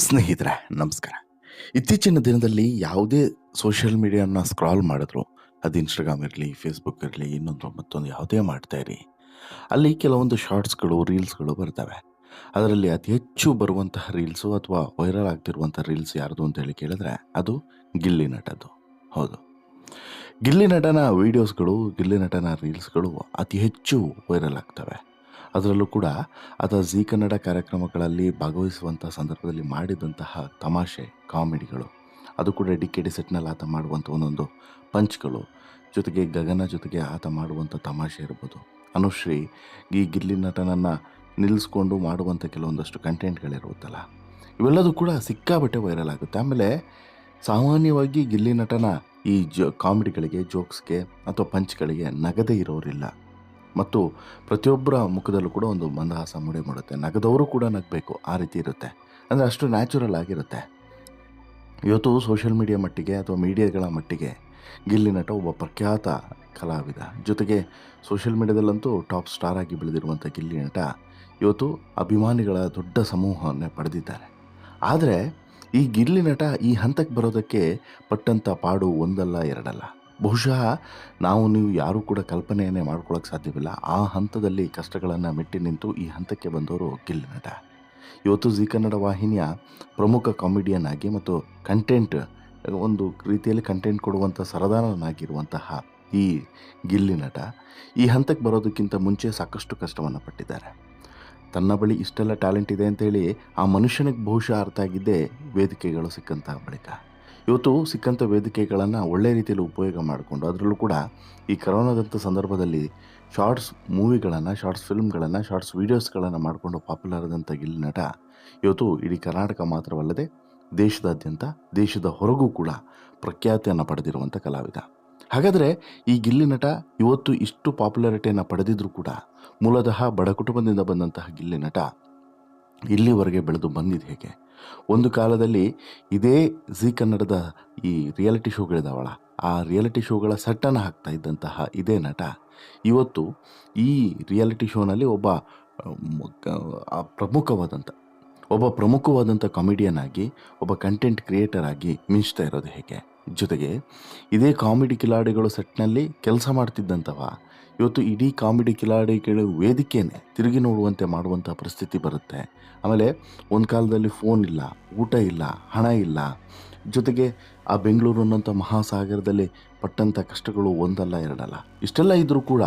ಸ್ನೇಹಿತರೆ, ನಮಸ್ಕಾರ. ಇತ್ತೀಚಿನ ದಿನದಲ್ಲಿ ಯಾವುದೇ ಸೋಷಿಯಲ್ ಮೀಡಿಯಾನ ಸ್ಕ್ರಾಲ್ ಮಾಡಿದ್ರು, ಅದು ಇನ್ಸ್ಟಾಗ್ರಾಮ್ ಇರಲಿ ಫೇಸ್ಬುಕ್ ಇರಲಿ, ಇನ್ನೊಂದು, ಮತ್ತೊಂದು ಯಾವುದೇ ಮಾಡ್ತಾ ಇರಿ. ಅಲ್ಲಿ ಕೆಲವೊಂದು ಶಾರ್ಟ್ಸ್ಗಳು ರೀಲ್ಸ್ಗಳು ಬರ್ತವೆ. ಅದರಲ್ಲಿ ಅತಿ ಹೆಚ್ಚು ಬರುವಂತಹ ರೀಲ್ಸು ಅಥವಾ ವೈರಲ್ ಆಗ್ತಿರುವಂಥ ರೀಲ್ಸ್ ಯಾರ್ದು ಅಂತ ಹೇಳಿ ಕೇಳಿದ್ರೆ, ಅದು ಗಿಲ್ಲಿ ನಟದ್ದು. ಹೌದು. ಗಿಲ್ಲಿ ನಟನ ವೀಡಿಯೋಸ್ಗಳು ಗಿಲ್ಲಿ ನಟನ ರೀಲ್ಸ್ಗಳು ಅತಿ ಹೆಚ್ಚು ವೈರಲ್ ಆಗ್ತವೆ. ಅದರಲ್ಲೂ ಕೂಡ ಆತ ಜೀ ಕನ್ನಡ ಕಾರ್ಯಕ್ರಮಗಳಲ್ಲಿ ಭಾಗವಹಿಸುವಂಥ ಸಂದರ್ಭದಲ್ಲಿ ಮಾಡಿದಂತಹ ತಮಾಷೆ, ಕಾಮಿಡಿಗಳು, ಅದು ಕೂಡ ಡಿ ಸೆಟ್ನಲ್ಲಿ ಆತ ಮಾಡುವಂಥ ಒಂದೊಂದು ಪಂಚ್ಗಳು, ಜೊತೆಗೆ ಗಗನ ಜೊತೆಗೆ ಆತ ಮಾಡುವಂಥ ತಮಾಷೆ ಇರ್ಬೋದು. ಅನುಶ್ರೀ, ಈ ಗಿಲ್ಲಿ ನಟನನ್ನು ನಿಲ್ಲಿಸ್ಕೊಂಡು ಮಾಡುವಂಥ ಕೆಲವೊಂದಷ್ಟು ಕಂಟೆಂಟ್ಗಳಿರುತ್ತಲ್ಲ, ಇವೆಲ್ಲದೂ ಕೂಡ ಸಿಕ್ಕಾಬಟ್ಟೆ ವೈರಲ್ ಆಗುತ್ತೆ. ಆಮೇಲೆ ಸಾಮಾನ್ಯವಾಗಿ ಗಿಲ್ಲಿ ನಟನ ಈ ಜೋ, ಕಾಮಿಡಿಗಳಿಗೆ, ಜೋಕ್ಸ್ಗೆ ಅಥವಾ ಪಂಚ್ಗಳಿಗೆ ನಗದೇ ಇರೋರಿಲ್ಲ. ಮತ್ತು ಪ್ರತಿಯೊಬ್ಬರ ಮುಖದಲ್ಲೂ ಕೂಡ ಒಂದು ಮಂದಹಾಸ ಮೂಡಿ ಮಾಡುತ್ತೆ. ನಗದವರು ಕೂಡ ನಗಬೇಕು, ಆ ರೀತಿ ಇರುತ್ತೆ. ಅಂದರೆ ಅಷ್ಟು ನ್ಯಾಚುರಲ್ ಆಗಿರುತ್ತೆ. ಇವತ್ತು ಸೋಷಿಯಲ್ ಮೀಡಿಯಾ ಮಟ್ಟಿಗೆ ಅಥವಾ ಮೀಡಿಯಾಗಳ ಮಟ್ಟಿಗೆ ಗಿಲ್ಲಿ ನಟ ಒಬ್ಬ ಪ್ರಖ್ಯಾತ ಕಲಾವಿದ. ಜೊತೆಗೆ ಸೋಷಿಯಲ್ ಮೀಡಿಯಾದಲ್ಲಂತೂ ಟಾಪ್ ಸ್ಟಾರ್ ಆಗಿ ಬೆಳೆದಿರುವಂಥ ಗಿಲ್ಲಿ ನಟ ಇವತ್ತು ಅಭಿಮಾನಿಗಳ ದೊಡ್ಡ ಸಮೂಹವನ್ನೇ ಪಡೆದಿದ್ದಾರೆ. ಆದರೆ ಈ ಗಿಲ್ಲಿ ನಟ ಈ ಹಂತಕ್ಕೆ ಬರೋದಕ್ಕೆ ಪಟ್ಟಂಥ ಪಾಡು ಒಂದಲ್ಲ, ಎರಡಲ್ಲ. ಬಹುಶಃ ನಾವು ನೀವು ಯಾರೂ ಕೂಡ ಕಲ್ಪನೆಯನ್ನೇ ಮಾಡ್ಕೊಳ್ಳೋಕೆ ಸಾಧ್ಯವಿಲ್ಲ. ಆ ಹಂತದಲ್ಲಿ ಕಷ್ಟಗಳನ್ನು ಮೆಟ್ಟಿ ನಿಂತು ಈ ಹಂತಕ್ಕೆ ಬಂದವರು ಗಿಲ್ ಇವತ್ತು ಜಿ ಕನ್ನಡ ವಾಹಿನಿಯ ಪ್ರಮುಖ ಕಾಮಿಡಿಯನ್ ಆಗಿ ಮತ್ತು ಕಂಟೆಂಟ್, ಒಂದು ರೀತಿಯಲ್ಲಿ ಕಂಟೆಂಟ್ ಕೊಡುವಂಥ ಸರದಾನನಾಗಿರುವಂತಹ ಈ ಗಿಲ್ಲಿ ನಟ ಈ ಹಂತಕ್ಕೆ ಬರೋದಕ್ಕಿಂತ ಮುಂಚೆ ಸಾಕಷ್ಟು ಕಷ್ಟವನ್ನು ಪಟ್ಟಿದ್ದಾರೆ. ತನ್ನ ಬಳಿ ಇಷ್ಟೆಲ್ಲ ಟ್ಯಾಲೆಂಟ್ ಇದೆ ಅಂತೇಳಿ ಆ ಮನುಷ್ಯನಿಗೆ ಬಹುಶಃ ಅರ್ಥ ಆಗಿದ್ದೇ ವೇದಿಕೆಗಳು ಸಿಕ್ಕಂತಹ ಬಳಿಕ. ಇವತ್ತು ಸಿಕ್ಕಂಥ ವೇದಿಕೆಗಳನ್ನು ಒಳ್ಳೆ ರೀತಿಯಲ್ಲಿ ಉಪಯೋಗ ಮಾಡಿಕೊಂಡು ಅದರಲ್ಲೂ ಕೂಡ ಈ ಕರೋನಾದಂಥ ಸಂದರ್ಭದಲ್ಲಿ ಶಾರ್ಟ್ಸ್ ಮೂವಿಗಳನ್ನು, ಶಾರ್ಟ್ಸ್ ಫಿಲ್ಮ್ಗಳನ್ನು, ಶಾರ್ಟ್ಸ್ ವೀಡಿಯೋಸ್ಗಳನ್ನು ಮಾಡಿಕೊಂಡು ಪಾಪ್ಯುಲರ್ ಆದಂಥ ಗಿಲ್ಲಿ ನಟ ಇವತ್ತು ಇಡೀ ಕರ್ನಾಟಕ ಮಾತ್ರವಲ್ಲದೆ ದೇಶದಾದ್ಯಂತ, ದೇಶದ ಹೊರಗೂ ಕೂಡ ಪ್ರಖ್ಯಾತಿಯನ್ನು ಪಡೆದಿರುವಂಥ ಕಲಾವಿದ. ಹಾಗಾದರೆ ಈ ಗಿಲ್ಲಿ ನಟ ಇವತ್ತು ಇಷ್ಟು ಪಾಪ್ಯುಲಾರಿಟಿಯನ್ನು ಪಡೆದಿದ್ರೂ ಕೂಡ ಮೂಲತಃ ಬಡ ಕುಟುಂಬದಿಂದ ಬಂದಂತಹ ಗಿಲ್ಲಿ ನಟ ಇಲ್ಲಿವರೆಗೆ ಬೆಳೆದು ಬಂದಿದೆ ಹೇಗೆ? ಒಂದು ಕಾಲದಲ್ಲಿ ಇದೇ ಜಿ ಕನ್ನಡದ ಈ ರಿಯಾಲಿಟಿ ಶೋಗಳಿದಾವಳ. ಆ ರಿಯಾಲಿಟಿ ಶೋಗಳ ಸಟ್ಟನ್ನು ಹಾಕ್ತಾ ಇದ್ದಂತಹ ಇದೇ ನಟ. ಇವತ್ತು ಈ ರಿಯಾಲಿಟಿ ಶೋನಲ್ಲಿ ಒಬ್ಬ ಪ್ರಮುಖವಾದಂಥ ಒಬ್ಬ ಪ್ರಮುಖವಾದಂಥ ಕಾಮಿಡಿಯನ್ ಆಗಿ, ಒಬ್ಬ ಕಂಟೆಂಟ್ ಕ್ರಿಯೇಟರ್ ಆಗಿ ಮಿಂಚ್ತಾ ಇರೋದು ಹೇಗೆ? ಜೊತೆಗೆ ಇದೇ ಕಾಮಿಡಿ ಕಿಲಾಡಿಗಳು ಸೆಟ್ನಲ್ಲಿ ಕೆಲಸ ಮಾಡ್ತಿದ್ದಂಥವ. ಇವತ್ತು ಇಡೀ ಕಾಮಿಡಿ ಕಿಲಾಡಿಗಳು ವೇದಿಕೆನೇ ತಿರುಗಿ ನೋಡುವಂತೆ ಮಾಡುವಂಥ ಪರಿಸ್ಥಿತಿ ಬರುತ್ತೆ. ಆಮೇಲೆ ಒಂದು ಕಾಲದಲ್ಲಿ ಫೋನ್ ಇಲ್ಲ, ಊಟ ಇಲ್ಲ, ಹಣ ಇಲ್ಲ. ಜೊತೆಗೆ ಆ ಬೆಂಗಳೂರು ಅನ್ನೋಂಥ ಮಹಾಸಾಗರದಲ್ಲಿ ಪಟ್ಟಂಥ ಕಷ್ಟಗಳು ಒಂದಲ್ಲ, ಎರಡಲ್ಲ. ಇಷ್ಟೆಲ್ಲ ಇದ್ದರೂ ಕೂಡ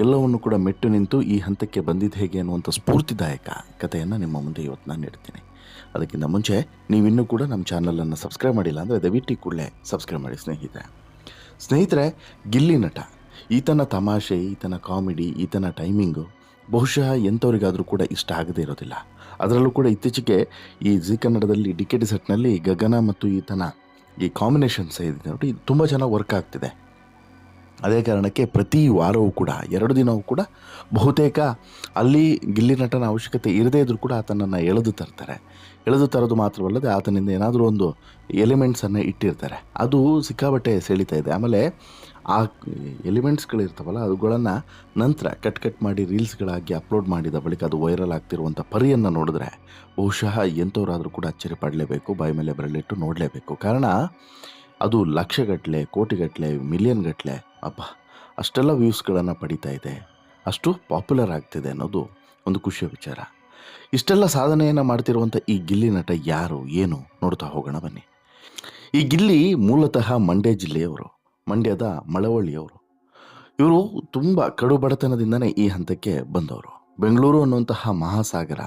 ಎಲ್ಲವನ್ನು ಕೂಡ ಮೆಟ್ಟು ನಿಂತು ಈ ಹಂತಕ್ಕೆ ಬಂದಿದ್ದು ಹೇಗೆ ಅನ್ನುವಂಥ ಸ್ಫೂರ್ತಿದಾಯಕ ಕಥೆಯನ್ನು ನಿಮ್ಮ ಮುಂದೆ ಇವತ್ತು ನಾನು ನೀಡ್ತೀನಿ ಅದಕ್ಕಿಂತ ಮುಂಚೆ ನೀವಿನ್ನೂ ಕೂಡ ನಮ್ಮ ಚಾನಲನ್ನು ಸಬ್ಸ್ಕ್ರೈಬ್ ಮಾಡಿಲ್ಲ ಅಂದರೆ ದಯವಿಟ್ಟು ಕೂಡಲೇ ಸಬ್ಸ್ಕ್ರೈಬ್ ಮಾಡಿ ಸ್ನೇಹಿತರೆ. ಸ್ನೇಹಿತರೆ, ಗಿಲ್ಲಿ ನಟ, ಈತನ ತಮಾಷೆ, ಈತನ ಕಾಮಿಡಿ, ಈತನ ಟೈಮಿಂಗು ಬಹುಶಃ ಎಂಥವ್ರಿಗಾದರೂ ಕೂಡ ಇಷ್ಟ ಆಗದೇ ಇರೋದಿಲ್ಲ. ಅದರಲ್ಲೂ ಕೂಡ ಇತ್ತೀಚೆಗೆ ಈ ಜಿ ಕನ್ನಡದಲ್ಲಿ ಡಿ ಕೆ ಡಿ ಸೆಟ್ನಲ್ಲಿ ಗಗನ ಮತ್ತು ಈತನ ಈ ಕಾಂಬಿನೇಷನ್ಸ್ ಇದೆ ನೋಡಿ, ತುಂಬ ಚೆನ್ನಾಗಿ ವರ್ಕ್ ಆಗ್ತಿದೆ. ಅದೇ ಕಾರಣಕ್ಕೆ ಪ್ರತಿ ವಾರವೂ ಕೂಡ, ಎರಡು ದಿನವೂ ಕೂಡ ಬಹುತೇಕ ಅಲ್ಲಿ ಗಿಲ್ಲಿ ನಟನ ಅವಶ್ಯಕತೆ ಇರದೇ ಇದ್ದರೂ ಕೂಡ ಆತನನ್ನು ಎಳೆದು ತರ್ತಾರೆ. ಎಳೆದು ತರೋದು ಮಾತ್ರವಲ್ಲದೆ ಆತನಿಂದ ಏನಾದರೂ ಒಂದು ಎಲಿಮೆಂಟ್ಸನ್ನು ಇಟ್ಟಿರ್ತಾರೆ. ಅದು ಸಿಕ್ಕಾಬಟ್ಟೆ ಸೆಳೀತಾ ಇದೆ. ಆಮೇಲೆ ಆ ಎಲಿಮೆಂಟ್ಸ್ಗಳಿರ್ತಾವಲ್ಲ ಅವುಗಳನ್ನು ನಂತರ ಕಟ್ ಕಟ್ ಮಾಡಿ ರೀಲ್ಸ್ಗಳಾಗಿ ಅಪ್ಲೋಡ್ ಮಾಡಿದ ಬಳಿಕ ಅದು ವೈರಲ್ ಆಗ್ತಿರುವಂಥ ಪರಿಯನ್ನು ನೋಡಿದ್ರೆ ಬಹುಶಃ ಎಂಥವರಾದರೂ ಕೂಡ ಅಚ್ಚರಿ ಪಡಲೇಬೇಕು, ಬಾಯಿ ಮೇಲೆ ಬರಲಿಟ್ಟು ನೋಡಲೇಬೇಕು. ಕಾರಣ ಅದು ಲಕ್ಷಗಟ್ಟಲೆ ಕೋಟಿಗಟ್ಟಲೆ ಮಿಲಿಯನ್ ಗಟ್ಟಲೆ ಅಪ್ಪ ಅಷ್ಟೆಲ್ಲ ವ್ಯೂಸ್ಗಳನ್ನು ಪಡಿತಾ ಇದೆ. ಅಷ್ಟು ಪಾಪ್ಯುಲರ್ ಆಗ್ತಿದೆ ಅನ್ನೋದು ಒಂದು ಖುಷಿಯ ವಿಚಾರ. ಇಷ್ಟೆಲ್ಲ ಸಾಧನೆಯನ್ನು ಮಾಡ್ತಿರುವಂಥ ಈ ಗಿಲ್ಲಿ ನಟ ಯಾರು, ಏನು ನೋಡ್ತಾ ಹೋಗೋಣ ಬನ್ನಿ. ಈ ಗಿಲ್ಲಿ ಮೂಲತಃ ಮಂಡ್ಯ ಜಿಲ್ಲೆಯವರು, ಮಂಡ್ಯದ ಮಳವಳ್ಳಿಯವರು. ಇವರು ತುಂಬ ಕಡು ಬಡತನದಿಂದನೇ ಈ ಹಂತಕ್ಕೆ ಬಂದವರು. ಬೆಂಗಳೂರು ಅನ್ನುವಂತಹ ಮಹಾಸಾಗರ.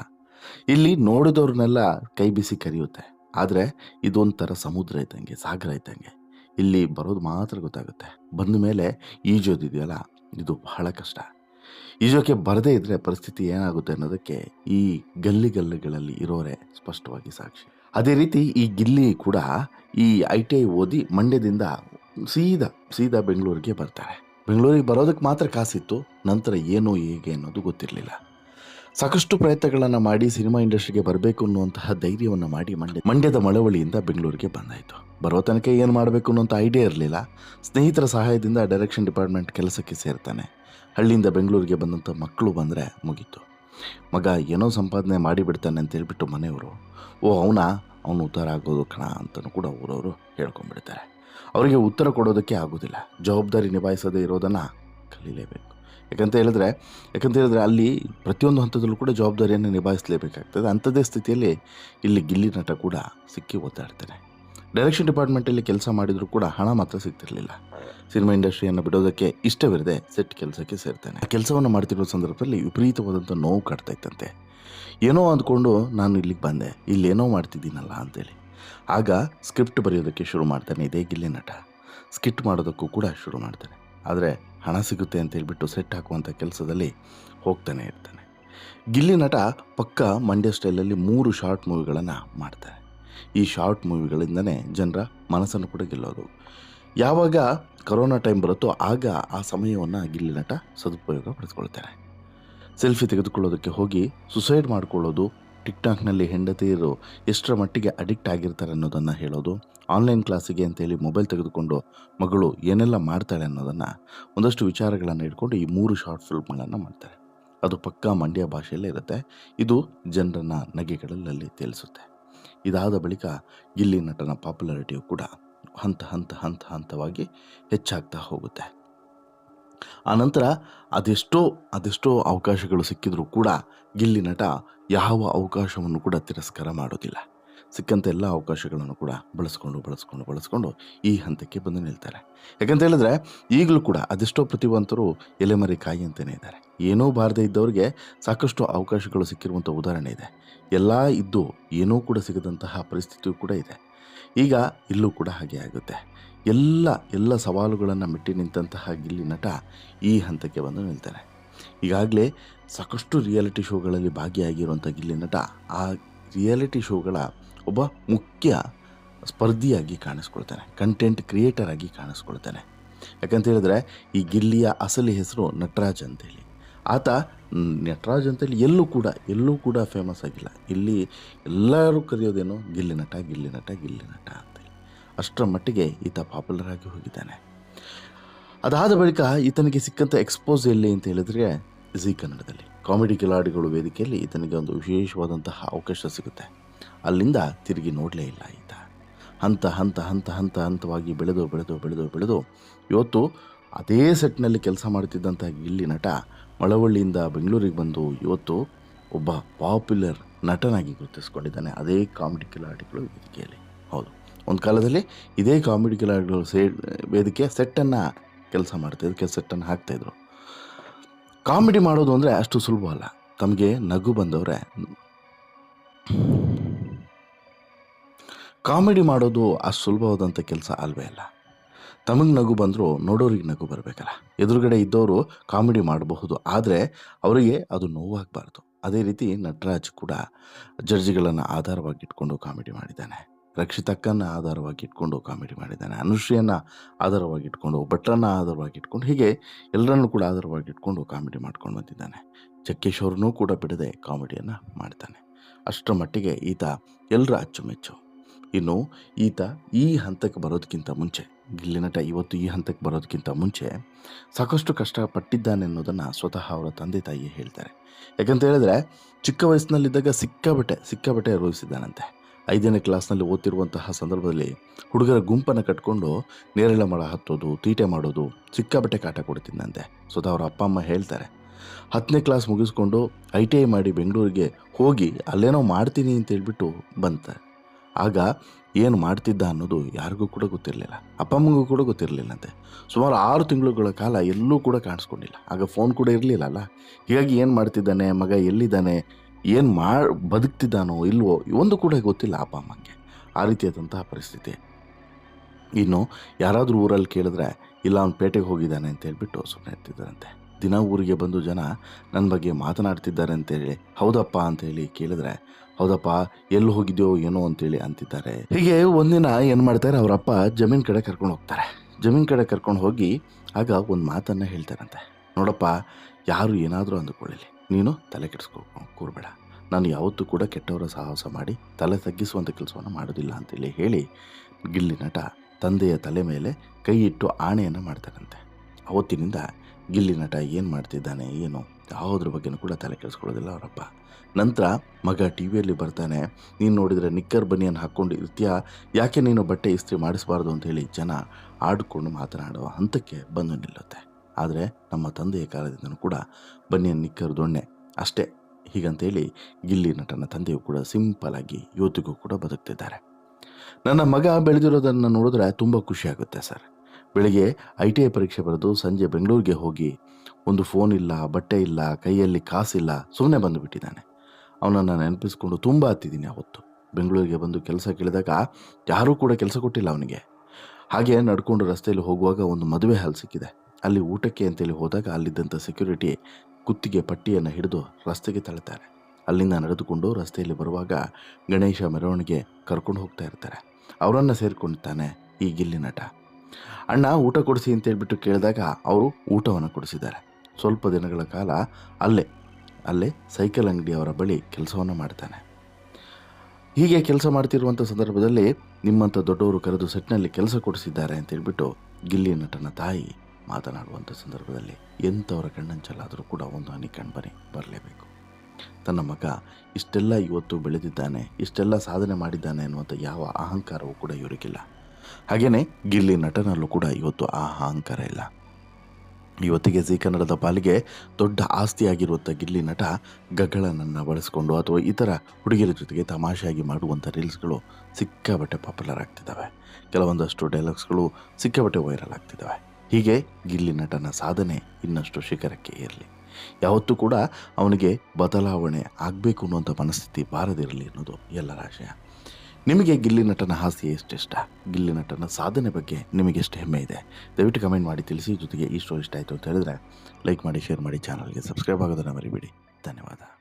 ಇಲ್ಲಿ ನೋಡಿದವ್ರನ್ನೆಲ್ಲ ಕೈ ಬಿಸಿ ಕರೆಯುತ್ತೆ. ಆದರೆ ಇದೊಂಥರ ಸಮುದ್ರ ಇದ್ದಂಗೆ, ಸಾಗರ ಇದ್ದಂಗೆ. ಇಲ್ಲಿ ಬರೋದು ಮಾತ್ರ ಗೊತ್ತಾಗುತ್ತೆ. ಬಂದ ಮೇಲೆ ಈಜೋದಿದೆಯಲ್ಲ ಇದು ಬಹಳ ಕಷ್ಟ. ಈಜೋಕೆ ಬರದೇ ಇದ್ದರೆ ಪರಿಸ್ಥಿತಿ ಏನಾಗುತ್ತೆ ಅನ್ನೋದಕ್ಕೆ ಈ ಗಲ್ಲಿ ಗಲ್ಲಿಗಳಲ್ಲಿ ಇರೋರೆ ಸ್ಪಷ್ಟವಾಗಿ ಸಾಕ್ಷಿ. ಅದೇ ರೀತಿ ಈ ಗಿಲ್ಲಿ ಕೂಡ ಈ ಐ ಟಿ ಐ ಓದಿ ಮಂಡ್ಯದಿಂದ ಸೀದಾ ಸೀದಾ ಬೆಂಗಳೂರಿಗೆ ಬರ್ತಾರೆ. ಬೆಂಗಳೂರಿಗೆ ಬರೋದಕ್ಕೆ ಮಾತ್ರ ಕಾಸಿತ್ತು, ನಂತರ ಏನು, ಹೇಗೆ ಅನ್ನೋದು ಗೊತ್ತಿರಲಿಲ್ಲ. ಸಾಕಷ್ಟು ಪ್ರಯತ್ನಗಳನ್ನು ಮಾಡಿ ಸಿನಿಮಾ ಇಂಡಸ್ಟ್ರಿಗೆ ಬರಬೇಕು ಅನ್ನುವಂತಹ ಧೈರ್ಯವನ್ನು ಮಾಡಿ ಮಂಡ್ಯ, ಮಂಡ್ಯದ ಮಳವಳಿಯಿಂದ ಬೆಂಗಳೂರಿಗೆ ಬಂದಾಯಿತು. ಬರೋ ತನಕ ಏನು ಮಾಡಬೇಕು ಅನ್ನೋಂಥ ಐಡಿಯಾ ಇರಲಿಲ್ಲ. ಸ್ನೇಹಿತರ ಸಹಾಯದಿಂದ ಡೈರೆಕ್ಷನ್ ಡಿಪಾರ್ಟ್ಮೆಂಟ್ ಕೆಲಸಕ್ಕೆ ಸೇರ್ತಾನೆ. ಹಳ್ಳಿಯಿಂದ ಬೆಂಗಳೂರಿಗೆ ಬಂದಂಥ ಮಕ್ಕಳು ಬಂದರೆ ಮುಗೀತು. ಮಗ ಏನೋ ಸಂಪಾದನೆ ಮಾಡಿಬಿಡ್ತಾನೆ ಅಂತ ಹೇಳಿಬಿಟ್ಟು ಮನೆಯವರು, ಓ, ಅವನ? ಅವನು ಉತ್ತರ ಆಗೋದು ಕಣ ಅಂತಲೂ ಕೂಡ ಊರವರು ಹೇಳ್ಕೊಂಡ್ಬಿಡ್ತಾರೆ. ಅವರಿಗೆ ಉತ್ತರ ಕೊಡೋದಕ್ಕೆ ಆಗೋದಿಲ್ಲ. ಜವಾಬ್ದಾರಿ ನಿಭಾಯಿಸದೇ ಇರೋದನ್ನು ಕಲೀಲೇಬೇಕು. ಯಾಕಂತ ಹೇಳಿದ್ರೆ ಯಾಕಂತ ಹೇಳಿದ್ರೆ ಅಲ್ಲಿ ಪ್ರತಿಯೊಂದು ಹಂತದಲ್ಲೂ ಕೂಡ ಜವಾಬ್ದಾರಿಯನ್ನು ನಿಭಾಯಿಸಲೇಬೇಕಾಗ್ತದೆ. ಅಂಥದ್ದೇ ಸ್ಥಿತಿಯಲ್ಲಿ ಇಲ್ಲಿ ಗಿಲ್ಲಿ ನಟ ಕೂಡ ಸಿಕ್ಕಿ ಒದ್ದಾಡ್ತಾನೆ ಡೈರೆಕ್ಷನ್ ಡಿಪಾರ್ಟ್ಮೆಂಟಲ್ಲಿ ಕೆಲಸ ಮಾಡಿದರೂ ಕೂಡ ಹಣ ಮಾತ್ರ ಸಿಗ್ತಿರಲಿಲ್ಲ. ಸಿನಿಮಾ ಇಂಡಸ್ಟ್ರಿಯನ್ನು ಬಿಡೋದಕ್ಕೆ ಇಷ್ಟವಿರದೆ ಸೆಟ್ ಕೆಲಸಕ್ಕೆ ಸೇರ್ತಾನೆ. ಆ ಕೆಲಸವನ್ನು ಮಾಡ್ತಿರೋ ಸಂದರ್ಭದಲ್ಲಿ ವಿಪರೀತವಾದಂಥ ನೋವು ಕಾಡ್ತಾ ಏನೋ ಅಂದ್ಕೊಂಡು ನಾನು ಇಲ್ಲಿಗೆ ಬಂದೆ. ಇಲ್ಲೇನೋ ಮಾಡ್ತಿದ್ದೀನಲ್ಲ ಅಂತೇಳಿ. ಆಗ ಸ್ಕ್ರಿಪ್ಟ್ ಬರೆಯೋದಕ್ಕೆ ಶುರು ಮಾಡ್ತಾನೆ ಇದೇ ಗಿಲ್ಲಿ ನಟ. ಸ್ಕಿಟ್ ಮಾಡೋದಕ್ಕೂ ಕೂಡ ಶುರು ಮಾಡ್ತಾನೆ. ಆದರೆ ಹಣ ಸಿಗುತ್ತೆ ಅಂತ ಹೇಳ್ಬಿಟ್ಟು ಸೆಟ್ ಹಾಕುವಂಥ ಕೆಲಸದಲ್ಲಿ ಹೋಗ್ತಾನೆ ಇರ್ತಾನೆ. ಗಿಲ್ಲಿ ನಟ ಪಕ್ಕ ಮಂಡ್ಯ ಸ್ಟೈಲಲ್ಲಿ ಮೂರು ಶಾರ್ಟ್ ಮೂವಿಗಳನ್ನು ಮಾಡ್ತಾರೆ. ಈ ಶಾರ್ಟ್ ಮೂವಿಗಳಿಂದನೇ ಜನರ ಮನಸ್ಸನ್ನು ಕೂಡ ಗೆಲ್ಲೋದು. ಯಾವಾಗ ಕರೋನಾ ಟೈಮ್ ಬರುತ್ತೋ ಆಗ ಆ ಸಮಯವನ್ನು ಗಿಲ್ಲಿ ನಟ ಸದುಪಯೋಗ ಪಡೆದುಕೊಳ್ತಾರೆ ಸೆಲ್ಫಿ ತೆಗೆದುಕೊಳ್ಳೋದಕ್ಕೆ ಹೋಗಿ ಸುಸೈಡ್ ಮಾಡ್ಕೊಳ್ಳೋದು ಟಿಕ್ಟಾಕ್ನಲ್ಲಿ ಹೆಂಡತಿಯರು ಎಷ್ಟರ ಮಟ್ಟಿಗೆ ಅಡಿಕ್ಟ್ ಆಗಿರ್ತಾರೆ ಅನ್ನೋದನ್ನು ಹೇಳೋದು, ಆನ್ಲೈನ್ ಕ್ಲಾಸಿಗೆ ಅಂತೇಳಿ ಮೊಬೈಲ್ ತೆಗೆದುಕೊಂಡು ಮಗಳು ಏನೆಲ್ಲ ಮಾಡ್ತಾಳೆ ಅನ್ನೋದನ್ನು ಒಂದಷ್ಟು ವಿಚಾರಗಳನ್ನು ಇಟ್ಕೊಂಡು ಈ ಮೂರು ಶಾರ್ಟ್ ಫಿಲ್ಮ್ಗಳನ್ನು ಮಾಡ್ತಾರೆ. ಅದು ಪಕ್ಕಾ ಮಂಡ್ಯ ಭಾಷೆಯಲ್ಲೇ ಇರುತ್ತೆ. ಇದು ಜನರನ್ನು ನಗೆಗಳಲ್ಲಿ ತೇಲಿಸುತ್ತೆ. ಇದಾದ ಬಳಿಕ ಗಿಲ್ಲಿ ನಟನ ಪಾಪ್ಯುಲಾರಿಟಿಯು ಕೂಡ ಹಂತ ಹಂತ ಹಂತ ಹಂತವಾಗಿ ಹೆಚ್ಚಾಗ್ತಾ ಹೋಗುತ್ತೆ. ಆನಂತರ ಅದೆಷ್ಟೋ ಅದೆಷ್ಟೋ ಅವಕಾಶಗಳು ಸಿಕ್ಕಿದರೂ ಕೂಡ ಗಿಲ್ಲಿ ನಟ ಯಾವ ಅವಕಾಶವನ್ನು ಕೂಡ ತಿರಸ್ಕಾರ ಮಾಡೋದಿಲ್ಲ. ಸಿಕ್ಕಂಥ ಎಲ್ಲ ಅವಕಾಶಗಳನ್ನು ಕೂಡ ಬಳಸ್ಕೊಂಡು ಬಳಸ್ಕೊಂಡು ಬಳಸ್ಕೊಂಡು ಈ ಹಂತಕ್ಕೆ ಬಂದು ನಿಲ್ತಾರೆ. ಯಾಕಂತ ಹೇಳಿದ್ರೆ ಈಗಲೂ ಕೂಡ ಅದೆಷ್ಟೋ ಪ್ರತಿಭಾವಂತರು ಎಲೆಮರಿ ಕಾಯಿ ಅಂತಲೇ ಇದ್ದಾರೆ. ಏನೂ ಬಾರದೇ ಇದ್ದವ್ರಿಗೆ ಸಾಕಷ್ಟು ಅವಕಾಶಗಳು ಸಿಕ್ಕಿರುವಂಥ ಉದಾಹರಣೆ ಇದೆ. ಎಲ್ಲ ಇದ್ದು ಏನೂ ಕೂಡ ಸಿಗದಂತಹ ಪರಿಸ್ಥಿತಿಯೂ ಕೂಡ ಇದೆ. ಈಗ ಇಲ್ಲೂ ಕೂಡ ಹಾಗೆ ಆಗುತ್ತೆ. ಎಲ್ಲ ಎಲ್ಲ ಸವಾಲುಗಳನ್ನು ಮೆಟ್ಟಿ ನಿಂತಹ ಗಿಲ್ಲಿ ನಟ ಈ ಹಂತಕ್ಕೆ ಬಂದು ನಿಲ್ತಾನೆ. ಈಗಾಗಲೇ ಸಾಕಷ್ಟು ರಿಯಾಲಿಟಿ ಶೋಗಳಲ್ಲಿ ಭಾಗಿಯಾಗಿರುವಂಥ ಗಿಲ್ಲಿ ನಟ ಆ ರಿಯಾಲಿಟಿ ಶೋಗಳ ಒಬ್ಬ ಮುಖ್ಯ ಸ್ಪರ್ಧಿಯಾಗಿ ಕಾಣಿಸ್ಕೊಳ್ತಾನೆ ಕಂಟೆಂಟ್ ಕ್ರಿಯೇಟರ್ ಆಗಿ ಕಾಣಿಸ್ಕೊಳ್ತಾನೆ. ಯಾಕಂತ ಹೇಳಿದ್ರೆ ಈ ಗಿಲ್ಲಿಯ ಅಸಲಿ ಹೆಸರು ನಟರಾಜ್ ಅಂತೇಳಿ. ಆತ ನಟರಾಜ್ ಅಂತೇಳಿ ಎಲ್ಲೂ ಕೂಡ ಎಲ್ಲೂ ಕೂಡ ಫೇಮಸ್ ಆಗಿಲ್ಲ. ಇಲ್ಲಿ ಎಲ್ಲರೂ ಕರೆಯೋದೇನು ಗಿಲ್ಲಿ ನಟ ಗಿಲ್ಲಿ ನಟ ಗಿಲ್ಲಿ ನಟ ಅಂತೇಳಿ ಅಷ್ಟರ ಮಟ್ಟಿಗೆ ಈತ ಪಾಪ್ಯುಲರ್ ಆಗಿ ಹೋಗಿದ್ದಾನೆ. ಅದಾದ ಬಳಿಕ ಈತನಿಗೆ ಸಿಕ್ಕಂಥ ಎಕ್ಸ್ಪೋಸ್ ಎಲ್ಲಿ ಅಂತ ಹೇಳಿದ್ರೆ ಝೀ ಕನ್ನಡದಲ್ಲಿ. ಕಾಮಿಡಿ ಕಿಲಾಡಿಗಳು ವೇದಿಕೆಯಲ್ಲಿ ಈತನಿಗೆ ಒಂದು ವಿಶೇಷವಾದಂತಹ ಅವಕಾಶ ಸಿಗುತ್ತೆ. ಅಲ್ಲಿಂದ ತಿರುಗಿ ನೋಡಲೇ ಇಲ್ಲ ಈತ. ಹಂತ ಹಂತ ಹಂತ ಹಂತ, ಹಂತವಾಗಿ ಬೆಳೆದು ಬೆಳೆದು ಬೆಳೆದು ಬೆಳೆದು ಇವತ್ತು ಅದೇ ಸೆಟ್ನಲ್ಲಿ ಕೆಲಸ ಮಾಡುತ್ತಿದ್ದಂಥ ಇಲ್ಲಿ ನಟ ಮಳವಳ್ಳಿಯಿಂದ ಬೆಂಗಳೂರಿಗೆ ಬಂದು ಇವತ್ತು ಒಬ್ಬ ಪಾಪ್ಯುಲರ್ ನಟನಾಗಿ ಗುರುತಿಸ್ಕೊಂಡಿದ್ದಾನೆ. ಅದೇ ಕಾಮಿಡಿ ಕಿಲಾಡಿಗಳು ವೇದಿಕೆಯಲ್ಲಿ. ಹೌದು. ಒಂದು ಕಾಲದಲ್ಲಿ ಇದೇ ಕಾಮಿಡಿ ಕಲಾವಿದರು ಸೇ, ವೇದಿಕೆ ಸೆಟ್ಟನ್ನು ಕೆಲಸ ಮಾಡ್ತಾಯಿದ್ರು ಸೆಟ್ಟನ್ನು ಹಾಕ್ತಾಯಿದ್ರು ಕಾಮಿಡಿ ಮಾಡೋದು ಅಂದರೆ ಅಷ್ಟು ಸುಲಭ ಅಲ್ಲ. ತಮಗೆ ನಗು ಬಂದವರೆ. ಕಾಮಿಡಿ ಮಾಡೋದು ಅಷ್ಟು ಸುಲಭವಾದಂಥ ಕೆಲಸ ಅಲ್ವೇ ಅಲ್ಲ. ತಮಗೆ ನಗು ಬಂದರೂ ನೋಡೋರಿಗೆ ನಗು ಬರಬೇಕಲ್ಲ. ಎದುರುಗಡೆ ಇದ್ದವರು ಕಾಮಿಡಿ ಮಾಡಬಹುದು, ಆದರೆ ಅವರಿಗೆ ಅದು ನೋವಾಗಬಾರ್ದು. ಅದೇ ರೀತಿ ನಟರಾಜ್ ಕೂಡ ಜಡ್ಜ್ಗಳನ್ನು ಆಧಾರವಾಗಿ ಇಟ್ಕೊಂಡು ಕಾಮಿಡಿ ಮಾಡಿದ್ದಾನೆ. ರಕ್ಷಿತಕ್ಕನ್ನು ಆಧಾರವಾಗಿ ಇಟ್ಕೊಂಡು ಕಾಮಿಡಿ ಮಾಡಿದ್ದಾನೆ. ಅನುಶ್ರೀಯನ್ನು ಆಧಾರವಾಗಿ ಇಟ್ಕೊಂಡು, ಭಟ್ರನ್ನ ಆಧಾರವಾಗಿ ಇಟ್ಕೊಂಡು, ಹೀಗೆ ಎಲ್ಲರನ್ನೂ ಕೂಡ ಆಧಾರವಾಗಿ ಇಟ್ಕೊಂಡು ಕಾಮಿಡಿ ಮಾಡ್ಕೊಂಡು ಬಂದಿದ್ದಾನೆ. ಜಗ್ಗೇಶ್ ಅವ್ರನ್ನೂ ಕೂಡ ಬಿಡದೆ ಕಾಮಿಡಿಯನ್ನು ಮಾಡ್ತಾನೆ. ಅಷ್ಟರ ಮಟ್ಟಿಗೆ ಈತ ಎಲ್ಲರ ಅಚ್ಚುಮೆಚ್ಚು. ಇನ್ನು ಈತ ಈ ಹಂತಕ್ಕೆ ಬರೋದಕ್ಕಿಂತ ಮುಂಚೆ ಗಿಲ್ಲಿನಟ ಇವತ್ತು ಈ ಹಂತಕ್ಕೆ ಬರೋದಕ್ಕಿಂತ ಮುಂಚೆ ಸಾಕಷ್ಟು ಕಷ್ಟಪಟ್ಟಿದ್ದಾನೆ ಅನ್ನೋದನ್ನು ಸ್ವತಃ ಅವರ ತಂದೆ ತಾಯಿ ಹೇಳ್ತಾರೆ. ಯಾಕಂತ ಹೇಳಿದ್ರೆ ಚಿಕ್ಕ ವಯಸ್ಸಿನಲ್ಲಿದ್ದಾಗ ಸಿಕ್ಕಾಬಟ್ಟೆ ಸಿಕ್ಕಾಬಟ್ಟೆ ಅನುಭವಿಸಿದ್ದಾನಂತೆ. ಐದನೇ ಕ್ಲಾಸ್ನಲ್ಲಿ ಓದ್ತಿರುವಂತಹ ಸಂದರ್ಭದಲ್ಲಿ ಹುಡುಗರ ಗುಂಪನ್ನು ಕಟ್ಕೊಂಡು ನೇರಳೆ ಮಳ ಹತ್ತೋದು, ತೀಟೆ ಮಾಡೋದು ಸಿಕ್ಕಾಬಟ್ಟೆ ಕಾಟ ಕೊಡ್ತಿದ್ದಂತೆ ಸ್ವತಃ ಅವರ ಅಪ್ಪ, ಅಮ್ಮ ಹೇಳ್ತಾರೆ, ಹತ್ತನೇ ಕ್ಲಾಸ್ ಮುಗಿಸ್ಕೊಂಡು ಐ ಟಿ ಐ ಮಾಡಿ ಬೆಂಗಳೂರಿಗೆ ಹೋಗಿ ಅಲ್ಲೇನೋ ಮಾಡ್ತೀನಿ ಅಂತ ಹೇಳ್ಬಿಟ್ಟು ಬಂತ. ಆಗ ಏನು ಮಾಡ್ತಿದ್ದ ಅನ್ನೋದು ಯಾರಿಗೂ ಕೂಡ ಗೊತ್ತಿರಲಿಲ್ಲ. ಅಪ್ಪ, ಅಮ್ಮಗೂ ಕೂಡ ಗೊತ್ತಿರಲಿಲ್ಲಂತೆ ಸುಮಾರು ಆರು ತಿಂಗಳುಗಳ ಕಾಲ ಎಲ್ಲೂ ಕೂಡ ಕಾಣಿಸ್ಕೊಂಡಿಲ್ಲ. ಆಗ ಫೋನ್ ಕೂಡ ಇರಲಿಲ್ಲಲ್ಲ ಹೀಗಾಗಿ ಏನು ಮಾಡ್ತಿದ್ದಾನೆ? ಮಗ ಎಲ್ಲಿದ್ದಾನೆ? ಏನು ಮಾ ಬದುಕ್ತಿದ್ದಾನೋ ಇಲ್ವೋ ಒಂದು ಕೂಡ ಗೊತ್ತಿಲ್ಲ ಅಪ್ಪ, ಅಮ್ಮಂಗೆ. ಆ ರೀತಿಯಾದಂತಹ ಪರಿಸ್ಥಿತಿ. ಇನ್ನು ಯಾರಾದರೂ ಊರಲ್ಲಿ ಕೇಳಿದ್ರೆ, ಇಲ್ಲ ಅವ್ನು ಪೇಟೆಗೆ ಹೋಗಿದ್ದಾನೆ ಅಂತ ಹೇಳ್ಬಿಟ್ಟು ಸುಮ್ಮನೆ ಇರ್ತಿದ್ದಾರಂತೆ. ದಿನ ಊರಿಗೆ ಬಂದು ಜನ ನನ್ನ ಬಗ್ಗೆ ಮಾತನಾಡ್ತಿದ್ದಾರೆ ಅಂತೇಳಿ ಹೌದಪ್ಪ ಅಂತೇಳಿ ಕೇಳಿದ್ರೆ, ಹೌದಪ್ಪ, ಎಲ್ಲಿ ಹೋಗಿದ್ಯೋ ಏನೋ ಅಂತೇಳಿ ಅಂತಿದ್ದಾರೆ. ಹೀಗೆ ಒಂದಿನ ಏನು ಮಾಡ್ತಾರೆ ಅವರಪ್ಪ ಜಮೀನ್ ಕಡೆ ಕರ್ಕೊಂಡು ಹೋಗ್ತಾರೆ. ಜಮೀನ್ ಕಡೆ ಕರ್ಕೊಂಡು ಹೋಗಿ ಆಗ ಒಂದು ಮಾತನ್ನು ಹೇಳ್ತಾರಂತೆ. ನೋಡಪ್ಪ, ಯಾರು ಏನಾದರೂ ಅಂದುಕೊಳ್ಳಲಿ ನೀನು ತಲೆ ಕೆಡಿಸ್ಕೊ, ಕೂರಬೇಡ. ನಾನು ಯಾವತ್ತೂ ಕೂಡ ಕೆಟ್ಟವರ ಸಾಹಸ ಮಾಡಿ ತಲೆ ತಗ್ಗಿಸುವಂಥ ಕೆಲಸವನ್ನು ಮಾಡೋದಿಲ್ಲ ಅಂತೇಳಿ ಹೇಳಿ ಗಿಲ್ಲಿ ನಟ ತಂದೆಯ ತಲೆ ಮೇಲೆ ಕೈ ಇಟ್ಟು ಆಣೆಯನ್ನು ಮಾಡ್ತಾರಂತೆ ಅವತ್ತಿನಿಂದ ಗಿಲ್ಲಿ ನಟ ಏನು ಮಾಡ್ತಿದ್ದಾನೆ, ಏನು, ಯಾವುದ್ರ ಬಗ್ಗೆನೂ ಕೂಡ ತಲೆ ಕೆಡಿಸ್ಕೊಳ್ಳೋದಿಲ್ಲ ಅವರಪ್ಪ. ನಂತರ ಮಗ ಟಿ ವಿಯಲ್ಲಿ ಬರ್ತಾನೆ, ನೀನು ನೋಡಿದರೆ ನಿಕ್ಕರ್ ಬನಿಯನ್ನು ಹಾಕ್ಕೊಂಡು ಇರ್ತೀಯ, ಯಾಕೆ ನೀನು ಬಟ್ಟೆ ಇಸ್ತ್ರಿ ಮಾಡಿಸಬಾರ್ದು ಅಂತ ಹೇಳಿ ಜನ ಆಡಿಕೊಂಡು ಮಾತನಾಡುವ ಹಂತಕ್ಕೆ ಬಂದು ನಿಲ್ಲುತ್ತೆ. ಆದರೆ ನಮ್ಮ ತಂದೆಯ ಕಾಲದಿಂದನೂ ಕೂಡ ಬನ್ನಿಯನ್ ನಿಕ್ಕರ್ ದೊಣ್ಣೆ ಅಷ್ಟೇ, ಹೀಗಂತೇಳಿ ಗಿಲ್ಲಿ ನಟನ ತಂದೆಯು ಕೂಡ ಸಿಂಪಲ್ ಆಗಿ ಇವತ್ತಿಗೂ ಕೂಡ ಬದುಕ್ತಿದ್ದಾರೆ. ನನ್ನ ಮಗ ಬೆಳೆದಿರೋದನ್ನು ನೋಡಿದ್ರೆ ತುಂಬ ಖುಷಿಯಾಗುತ್ತೆ ಸರ್. ಬೆಳಿಗ್ಗೆ ಐ ಟಿ ಐ ಪರೀಕ್ಷೆ ಬರೆದು ಸಂಜೆ ಬೆಂಗಳೂರಿಗೆ ಹೋಗಿ ಒಂದು ಫೋನ್ ಇಲ್ಲ, ಬಟ್ಟೆ ಇಲ್ಲ, ಕೈಯಲ್ಲಿ ಕಾಸಿಲ್ಲ ಸುಮ್ಮನೆ ಬಂದುಬಿಟ್ಟಿದ್ದಾನೆ. ಅವನನ್ನು ನೆನಪಿಸ್ಕೊಂಡು ತುಂಬ ಹತ್ತಿದ್ದೀನಿ ಅವತ್ತು. ಬೆಂಗಳೂರಿಗೆ ಬಂದು ಕೆಲಸ ಕೇಳಿದಾಗ ಯಾರೂ ಕೂಡ ಕೆಲಸ ಕೊಟ್ಟಿಲ್ಲ ಅವನಿಗೆ. ಹಾಗೆ ನಡ್ಕೊಂಡು ರಸ್ತೆಯಲ್ಲಿ ಹೋಗುವಾಗ ಒಂದು ಮದುವೆ ಹಾಲು ಸಿಕ್ಕಿದೆ. ಅಲ್ಲಿ ಊಟಕ್ಕೆ ಅಂತೇಳಿ ಹೋದಾಗ ಅಲ್ಲಿದ್ದಂಥ ಸೆಕ್ಯೂರಿಟಿ ಕುತ್ತಿಗೆ ಪಟ್ಟಿಯನ್ನು ಹಿಡಿದು ರಸ್ತೆಗೆ ತಳ್ತಾರೆ ಅಲ್ಲಿಂದ ನಡೆದುಕೊಂಡು ರಸ್ತೆಯಲ್ಲಿ ಬರುವಾಗ ಗಣೇಶ ಮೆರವಣಿಗೆ ಕರ್ಕೊಂಡು ಹೋಗ್ತಾ ಇರ್ತಾರೆ. ಅವರನ್ನು ಸೇರಿಕೊಂಡಿದ್ದಾನೆ ಈ ಗಿಲ್ಲಿ ನಟ. ಅಣ್ಣ, ಊಟ ಕೊಡಿಸಿ ಅಂತ ಹೇಳ್ಬಿಟ್ಟು ಕೇಳಿದಾಗ ಅವರು ಊಟವನ್ನು ಕೊಡಿಸಿದ್ದಾರೆ. ಸ್ವಲ್ಪ ದಿನಗಳ ಕಾಲ ಅಲ್ಲೇ ಅಲ್ಲೇ ಸೈಕಲ್ ಅಂಗಡಿಯವರ ಬಳಿ ಕೆಲಸವನ್ನು ಮಾಡ್ತಾನೆ. ಹೀಗೆ ಕೆಲಸ ಮಾಡ್ತಿರುವಂಥ ಸಂದರ್ಭದಲ್ಲಿ ನಿಮ್ಮಂಥ ದೊಡ್ಡವರು ಕರೆದು ಸೆಟ್ನಲ್ಲಿ ಕೆಲಸ ಕೊಡಿಸಿದ್ದಾರೆ ಅಂತ ಹೇಳ್ಬಿಟ್ಟು ಗಿಲ್ಲಿ ನಟನ ತಾಯಿ ಮಾತನಾಡುವಂಥ ಸಂದರ್ಭದಲ್ಲಿ ಎಂಥವರ ಕಣ್ಣಂಚಲಾದರೂ ಕೂಡ ಒಂದು ಹನಿ ಬರಿ ಬರಲೇಬೇಕು. ತನ್ನ ಮಗ ಇಷ್ಟೆಲ್ಲ ಇವತ್ತು ಬೆಳೆದಿದ್ದಾನೆ, ಇಷ್ಟೆಲ್ಲ ಸಾಧನೆ ಮಾಡಿದ್ದಾನೆ ಅನ್ನುವಂಥ ಯಾವ ಅಹಂಕಾರವೂ ಕೂಡ ಇವರಿಗಿಲ್ಲ. ಹಾಗೆಯೇ ಗಿಲ್ಲಿ ನಟನಲ್ಲೂ ಕೂಡ ಇವತ್ತು ಆ ಅಹಂಕಾರ ಇಲ್ಲ. ಇವತ್ತಿಗೆ ಜಿ ಕನ್ನಡದ ಪಾಲಿಗೆ ದೊಡ್ಡ ಆಸ್ತಿಯಾಗಿರುವಂಥ ಗಿಲ್ಲಿ ನಟ ಗಗ್ಗಳನನ್ನು ಬಳಸಿಕೊಂಡು ಅಥವಾ ಇತರ ಹುಡುಗಿಯರ ಜೊತೆಗೆ ತಮಾಷೆಯಾಗಿ ಮಾಡುವಂಥ ರೀಲ್ಸ್ಗಳು ಸಿಕ್ಕಾಬಟ್ಟೆ ಪಾಪ್ಯುಲರ್ ಆಗ್ತಿದ್ದಾವೆ. ಕೆಲವೊಂದಷ್ಟು ಡೈಲಾಗ್ಸ್ಗಳು ಸಿಕ್ಕಾಬಟ್ಟೆ ವೈರಲ್ ಆಗ್ತಿದ್ದಾವೆ. ಹೀಗೆ ಗಿಲ್ಲಿ ನಟನ ಸಾಧನೆ ಇನ್ನಷ್ಟು ಶಿಖರಕ್ಕೆ ಏರಲಿ. ಯಾವತ್ತೂ ಕೂಡ ಅವನಿಗೆ ಬದಲಾವಣೆ ಆಗಬೇಕು ಅನ್ನುವಂಥ ಮನಸ್ಥಿತಿ ಬಾರದಿರಲಿ ಅನ್ನೋದು ಎಲ್ಲರ ಆಶಯ. ನಿಮಗೆ ಗಿಲ್ಲಿ ನಟನ ಹಾಸ್ಯ ಎಷ್ಟಿಷ್ಟ? ಗಿಲ್ಲಿ ನಟನ ಸಾಧನೆ ಬಗ್ಗೆ ನಿಮಗೆ ಎಷ್ಟು ಹೆಮ್ಮೆ ಇದೆ? ದಯವಿಟ್ಟು ಕಮೆಂಟ್ ಮಾಡಿ ತಿಳಿಸಿ, ಜೊತೆಗೆ ಈ ಸ್ಟೋರಿ ಇಷ್ಟ ಆಯಿತು ಅಂತ ಹೇಳಿದ್ರೆ ಲೈಕ್ ಮಾಡಿ ಶೇರ್ ಮಾಡಿ ಚಾನಲ್ಗೆ ಸಬ್ಸ್ಕ್ರೈಬ್ ಆಗೋದನ್ನು ಮರಿಬೇಡಿ. ಧನ್ಯವಾದ.